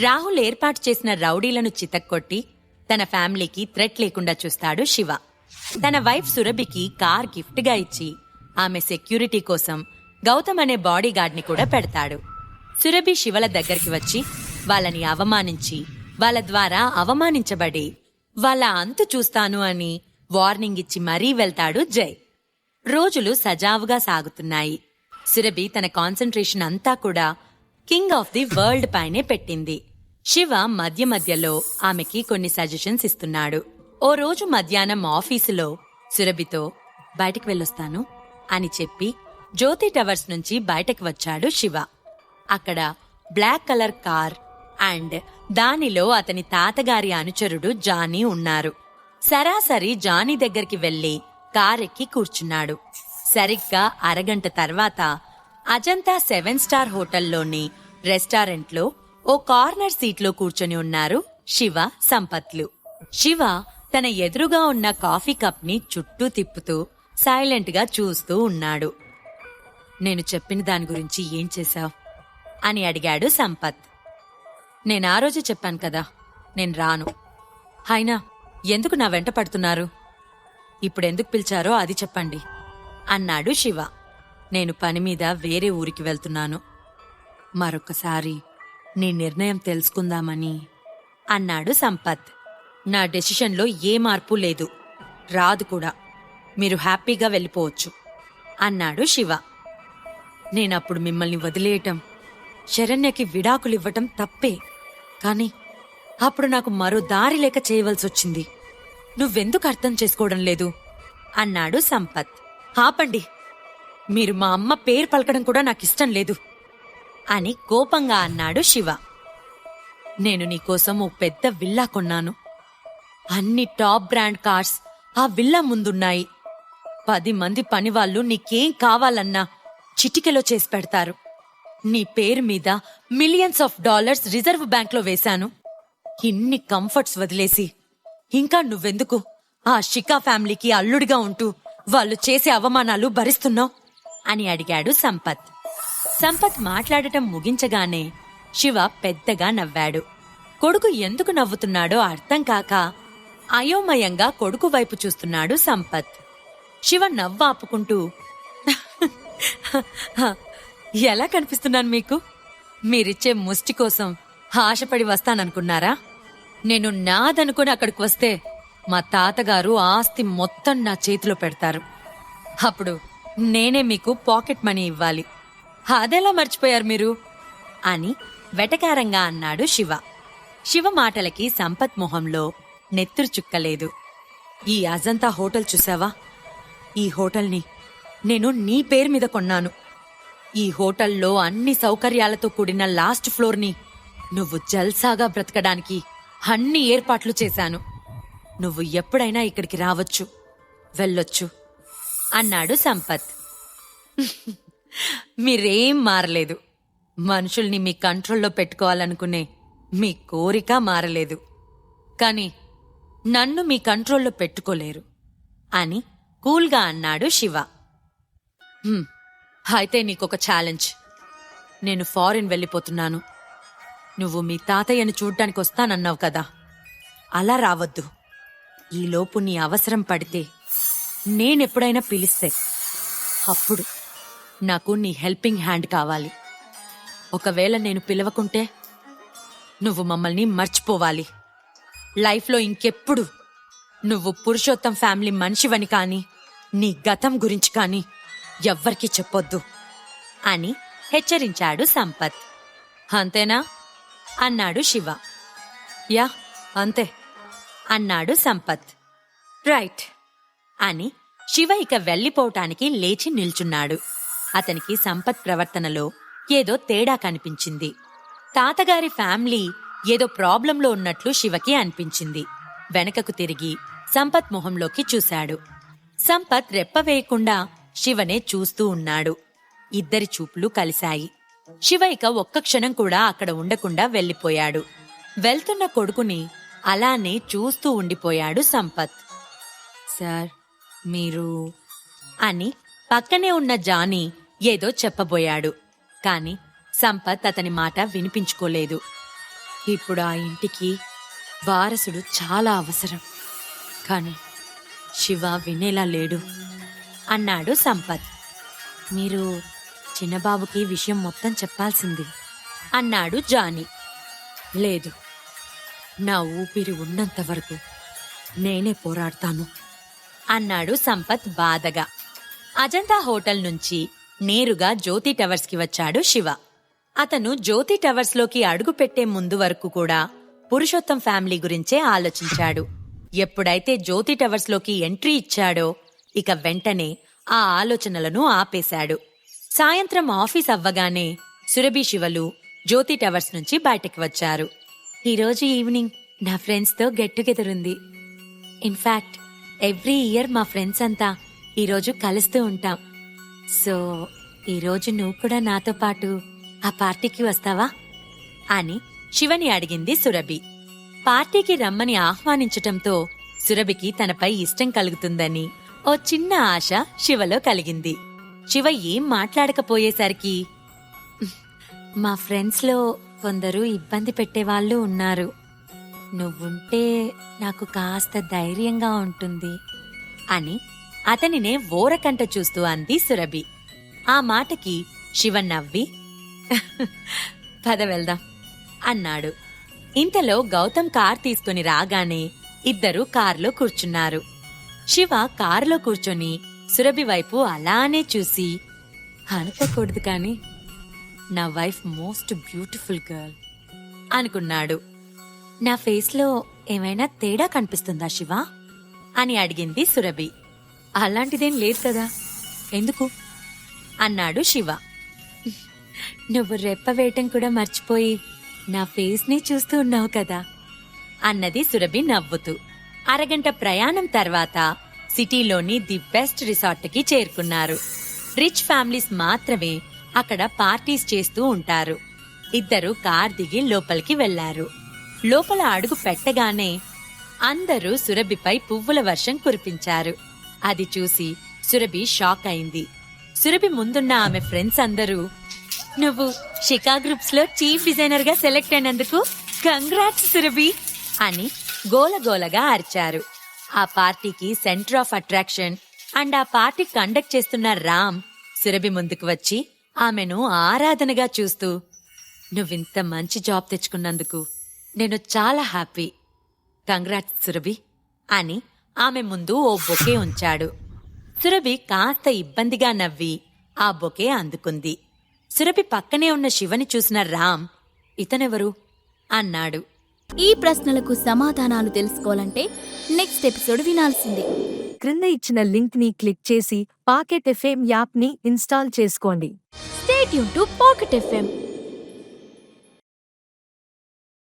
రాహుల్ ఏర్పాటు చేసిన రౌడీలను చితక్కొట్టి తన ఫ్యామిలీకి థ్రెట్ లేకుండా చూస్తాడు శివ. తన వైఫ్ సురభికి కార్ గిఫ్ట్గా ఇచ్చి ఆమె సెక్యూరిటీ కోసం గౌతమ్ అనే బాడీగార్డ్ని కూడా పెడతాడు. సురభి శివల దగ్గరికి వచ్చి వాళ్ళని అవమానించి వాళ్ళ ద్వారా అవమానించబడి వాళ్ళ అంతు చూస్తాను అని వార్నింగ్ ఇచ్చి మరీ వెళ్తాడు జై. రోజులు సజావుగా సాగుతున్నాయి. సురభి తన కాన్సన్ట్రేషన్ అంతా కూడా కింగ్ ఆఫ్ ది వరల్డ్ పైనే పెట్టింది. శివ మధ్య మధ్యలో ఆమెకి కొన్ని సజెషన్స్ ఇస్తున్నాడు. ఓ రోజు మధ్యాహ్నం ఆఫీసులో సురభితో బయటకు వెళ్ళొస్తాను అని చెప్పి జ్యోతి టవర్స్ నుంచి బయటకు వచ్చాడు శివ. అక్కడ బ్లాక్ కలర్ కార్ అండ్ దానిలో అతని తాతగారి అనుచరుడు జానీ ఉన్నారు. సరాసరి జానీ దగ్గరికి వెళ్ళి కారెక్కి కూర్చున్నాడు. సరిగ్గా అరగంట తర్వాత అజంతా సెవెన్ స్టార్ హోటల్లోని రెస్టారెంట్లో ఓ కార్నర్ సీట్లో కూర్చొని ఉన్నారు శివ సంపత్లు. శివ తన ఎదురుగా ఉన్న కాఫీ కప్ని చుట్టూ తిప్పుతూ సైలెంట్గా చూస్తూ ఉన్నాడు. నేను చెప్పిన దాని గురించి ఏం చేశావు? అని అడిగాడు సంపత్. నేను ఆ రోజే చెప్పాను కదా నేను రాను. అయినా ఎందుకు నా వెంట పడుతున్నారు? ఇప్పుడెందుకు పిలిచారో అది చెప్పండి అన్నాడు శివ. నేను పని మీద వేరే ఊరికి వెళ్తున్నాను. మరొకసారి నీ నిర్ణయం తెలుసుకుందామని. అన్నాడు సంపత్. నా డెసిషన్లో ఏ మార్పు లేదు. రాదు కూడా. మీరు హ్యాపీగా వెళ్ళిపోవచ్చు. అన్నాడు శివ. నేనప్పుడు మిమ్మల్ని వదిలేయటం శరణ్యకి విడాకులివ్వటం తప్పే. కాని అప్పుడు నాకు మరో దారి లేక చేయవలసి వచ్చింది. నువ్వెందుకు అర్థం చేసుకోవడం లేదు? అన్నాడు సంపత్. ఆపండి. మీరు మా అమ్మ పేరు పలకడం కూడా నాకు ఇష్టం లేదు. అని కోపంగా అన్నాడు శివ. నేను నీకోసం ఓ పెద్ద విల్లా కొన్నాను. అన్ని టాప్ బ్రాండ్ కార్స్ ఆ విల్లా ముందున్నాయి. పది మంది పనివాళ్ళు నీకేం కావాలన్నా చిటికెలో చేసి పెడతారు. నీ పేరు మీద మిలియన్స్ ఆఫ్ డాలర్స్ రిజర్వ్ బ్యాంక్లో వేశాను. ఇన్ని కంఫర్ట్స్ వదిలేసి. ఇంకా నువ్వెందుకు ఆ షికా ఫ్యామిలీకి అల్లుడిగా ఉంటూ వాళ్ళు చేసే అవమానాలు భరిస్తున్నావు? అని అడిగాడు సంపత్. సంపత్ మాట్లాడటం ముగించగానే శివ పెద్దగా నవ్వాడు. కొడుకు ఎందుకు నవ్వుతున్నాడో అర్థం కాక అయోమయంగా కొడుకు వైపు చూస్తున్నాడు సంపత్. శివ నవ్వు ఆపుకుంటూ ఎలా కనిపిస్తున్నాను మీకు? మీరిచ్చే ముష్టి కోసం ఆశపడి వస్తాననుకున్నారా? నేను నాదనుకుని అక్కడికి వస్తే మా తాతగారు ఆస్తి మొత్తం నా చేతిలో పెడతారు. అప్పుడు నేనే మీకు పాకెట్ మనీ ఇవ్వాలి. అదెలా మర్చిపోయారు మీరు? అని వెటకారంగా అన్నాడు శివ. శివ మాటలకి సంపత్ మొహంలో నెత్తురు చుక్కలేదు. ఈ అజంతా హోటల్ చూసావా? ఈ హోటల్ని నేను నీ పేరు మీద కొన్నాను. ఈ హోటల్లో అన్ని సౌకర్యాలతో కూడిన లాస్ట్ ఫ్లోర్ని నువ్వు జల్సాగా బ్రతకడానికి అన్ని ఏర్పాట్లు చేశాను. నువ్వు ఎప్పుడైనా ఇక్కడికి రావచ్చు వెళ్ళొచ్చు అన్నాడు సంపత్. మీరేం మారలేదు. మనుషుల్ని మీ కంట్రోల్లో పెట్టుకోవాలనుకునే మీ కోరిక మారలేదు. కానీ నన్ను మీ కంట్రోల్లో పెట్టుకోలేరు అని కూల్గా అన్నాడు శివ. "హ్మ్, అయితే నీకొక ఛాలెంజ్ నేను ఫారిన్ వెళ్ళిపోతున్నాను. నువ్వు మీ తాతయ్యను చూడ్డానికి వస్తానన్నావు కదా. అలా రావద్దు. ఈలోపు నీ అవసరం పడితే నేనెప్పుడైనా పిలిస్తే అప్పుడు నాకు నీ హెల్పింగ్ హ్యాండ్ కావాలి. ఒకవేళ నేను పిలవకుంటే నువ్వు మమ్మల్ని మర్చిపోవాలి. లైఫ్లో ఇంకెప్పుడు నువ్వు పురుషోత్తం ఫ్యామిలీ మనిషివని కానీ నీ గతం గురించి కానీ ఎవ్వరికీ చెప్పొద్దు అని హెచ్చరించాడు సంపత్. అంతేనా? అన్నాడు శివ. యా అంతే అన్నాడు సంపత్. రైట్ అని శివ ఇక వెళ్ళిపోవటానికి లేచి నిల్చున్నాడు. అతనికి సంపత్ ప్రవర్తనలో ఏదో తేడా కనిపించింది. తాతగారి ఫ్యామిలీ ఏదో ప్రాబ్లంలో ఉన్నట్లు శివకి అనిపించింది. వెనకకు తిరిగి సంపత్ మొహంలోకి చూశాడు. సంపత్ రెప్ప వేయకుండా శివనే చూస్తూ ఉన్నాడు. ఇద్దరి చూపులు కలిశాయి. శివ ఇక ఒక్క క్షణం కూడా అక్కడ ఉండకుండా వెళ్ళిపోయాడు వెళ్తున్న కొడుకుని అలానే చూస్తూ ఉండిపోయాడు సంపత్. సార్ మీరు అని పక్కనే ఉన్న జానీ ఏదో చెప్పబోయాడు. కాని సంపత్ అతని మాట వినిపించుకోలేదు. ఇప్పుడు ఆ ఇంటికి వారసుడు చాలా అవసరం. కానీ శివ వినేలా లేడు అన్నాడు సంపత్. మీరు చిన్నబాబుకి విషయం మొత్తం చెప్పాల్సింది అన్నాడు జానీ. లేదు నా ఊపిరి ఉన్నంత వరకు నేనే పోరాడతాను అన్నాడు సంపత్ బాధగా. అజంతా హోటల్ నుంచి నేరుగా జ్యోతి టవర్స్కి వచ్చాడు శివ. అతను జ్యోతి టవర్స్లోకి అడుగు పెట్టే ముందు వరకు కూడా పురుషోత్తం ఫ్యామిలీ గురించే ఆలోచించాడు. ఎప్పుడైతే జ్యోతి టవర్స్లోకి ఎంట్రీ ఇచ్చాడో ఇక వెంటనే ఆ ఆలోచనలను ఆపేశాడు. సాయంత్రం ఆఫీస్ అవ్వగానే సురభి శివలు జ్యోతి టవర్స్ నుంచి బయటకు వచ్చారు. ఈరోజు ఈవినింగ్ నా ఫ్రెండ్స్తో గెట్ టుగెదర్ ఉంది. ఇన్ఫాక్ట్ ఎవ్రీ ఇయర్ మా ఫ్రెండ్స్ అంతా ఈరోజు కలుస్తూ ఉంటాం. సో ఈరోజు నువ్వు కూడా నాతో పాటు ఆ పార్టీకి వస్తావా? అని శివని అడిగింది సురభి. పార్టీకి రమ్మని ఆహ్వానించటంతో సురభికి తనపై ఇష్టం కలుగుతుందని ఓ చిన్న ఆశ శివలో కలిగింది. శివ ఏం మాట్లాడకపోయేసరికి మా ఫ్రెండ్స్లో కొందరు ఇబ్బంది పెట్టేవాళ్ళు ఉన్నారు. నువ్వుంటే నాకు కాస్త ధైర్యంగా ఉంటుంది అని అతనినే ఓరకంట చూస్తూ అంది సురభి. ఆ మాటకి శివ నవ్వి పద వెళ్దాం అన్నాడు. ఇంతలో గౌతమ్ కార్ తీసుకుని రాగానే ఇద్దరు కారులో కూర్చున్నారు. శివ కారులో కూర్చొని సురభి వైపు అలానే చూసి అనుకోకూడదు కాని నా వైఫ్ మోస్ట్ బ్యూటిఫుల్ గర్ల్ అనుకున్నాడు. నా ఫేస్లో ఏమైనా తేడా కనిపిస్తుందా శివ? అని అడిగింది సురభి. అలాంటిదేం లేదు కదా. ఎందుకు? అన్నాడు శివ. నువ్వు రెప్ప వేయటం కూడా మర్చిపోయి నా ఫేస్ని చూస్తూ ఉన్నావు కదా అన్నది సురభి నవ్వుతూ. అరగంట ప్రయాణం తర్వాత సిటీలోని ది బెస్ట్ రిసార్ట్కి చేరుకున్నారు. రిచ్ ఫ్యామిలీస్ మాత్రమే అక్కడ పార్టీస్ చేస్తూ ఉంటారు. ఇద్దరు కార్ దిగి లోపలికి వెళ్ళారు లోపల అడుగు పెట్టగానే అందరూ సురభిపై పువ్వుల వర్షం కురిపించారు. అది చూసి సురభి షాక్ అయింది. సురభి ముందున్న ఆమె ఫ్రెండ్స్ అందరూ నువ్వు షికా గ్రూప్స్లో చీఫ్ డిజైనర్గా సెలెక్ట్ అయినందుకు కంగ్రాట్స్ సురభి అని గోలగోలగా అరిచారు. ఆ పార్టీకి సెంటర్ ఆఫ్ అట్రాక్షన్ అండ్ ఆ పార్టీ కండక్ట్ చేస్తున్న రామ్ సురభి ముందుకు వచ్చి ఆమెను ఆరాధనగా చూస్తూ నువ్వింత మంచి జాబ్ తెచ్చుకున్నందుకు నేను చాలా హ్యాపీ. కంగ్రాట్స్ సురభి అని ఆమె ముందు ఓ బొకే ఉంచాడు. సురభి కాస్త ఇబ్బందిగా నవ్వి ఆ బొకే అందుకుంది. సురభి పక్కనే ఉన్న శివని చూసిన రామ్ ఇతనెవరు? అన్నాడు. ఈ ప్రశ్నలకు సమాధానాలు తెలుసుకోవాలంటే నెక్స్ట్ ఎపిసోడ్ వినాల్సిందే. క్రింద ఇచ్చిన లింక్ని క్లిక్ చేసి పాకెట్ ఎఫ్ఎం యాప్ని ఇన్స్టాల్ చేసుకోండి. స్టేట్ యూన్ టు పాకెట్ ఎఫ్ఎం.